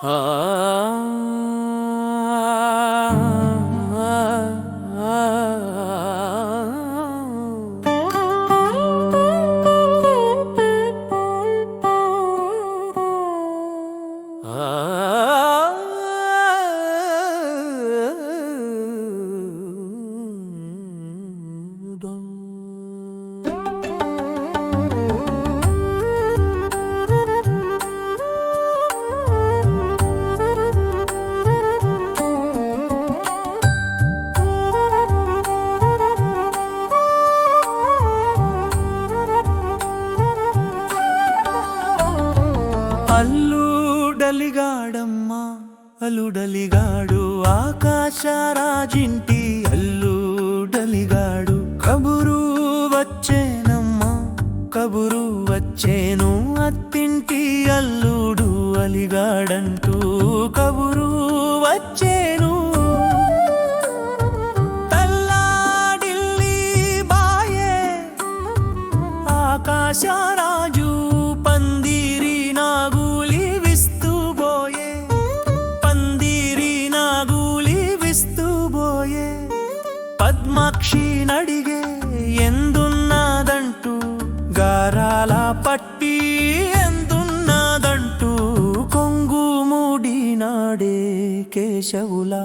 Ah. అల్లుడలిగాడమ్మా అల్లుడలిగాడు. ఆకాశరాజింటి అల్లుడలిగాడు. కబురు వచ్చేనమ్మా కబురు వచ్చేను. అత్తింటి అల్లుడు అలిగాడంటూ కబురు వచ్చేను. గారాల పట్టి ఎందున్నదంటూ కొంగు మూడినాడే కేశవులా.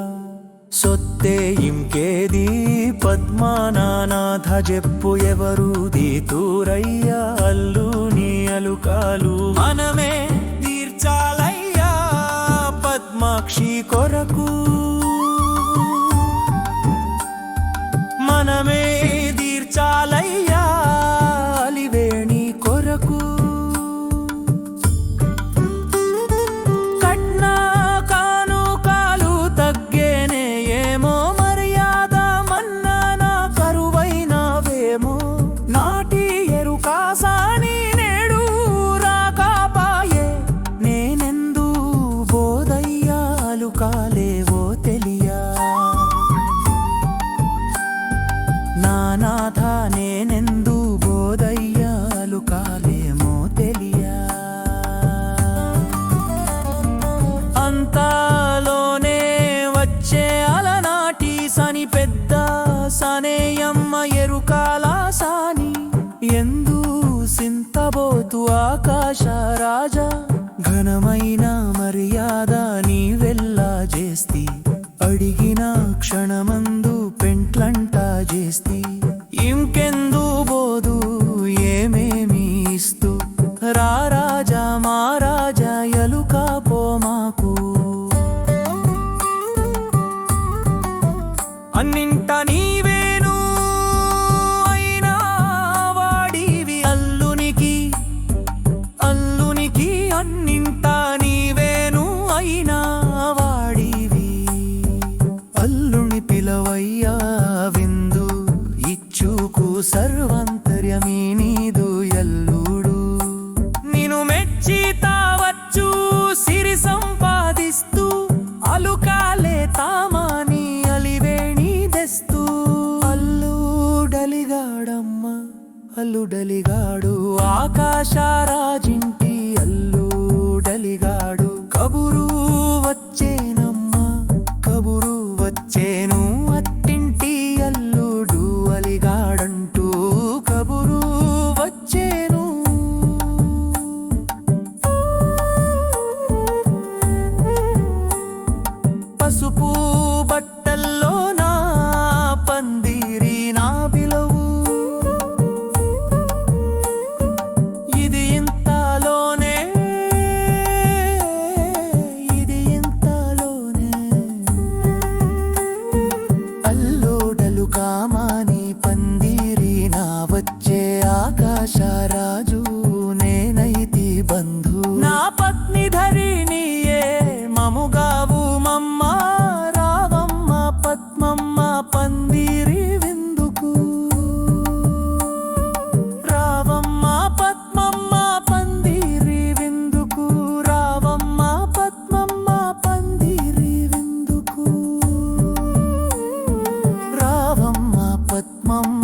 సొత్తే ఇంకేది పద్మానాథ చెప్పు ఎవరు? దీతూరయ్యా అల్లు నీ అలుకాలు. మనమే తీర్చాలయ్యా పద్మాక్షి కొరకు. పెద్ద సనేయమ్మ ఎరుకాల సాని. ఎందు సింతబోతు ఆకాశ రాజా. ఘనమైన మర్యాద నీ వెళ్ళా చేస్తి. అడిగిన క్షణమంత అన్నింట నీవేను అయినా వాడివి అల్లునికి. అల్లునికి అన్నింట నీవేను అయినా వాడివి. అల్లుని పిలవయ్యా విందు ఇచ్చుకు సర్వాంతర్యమీ అల్లుడలిగాడు కామాని పందిరి నా వచ్చే ఆకాశరాజు నేనైతి బంధు నా పత్ని ధరిని പത്മം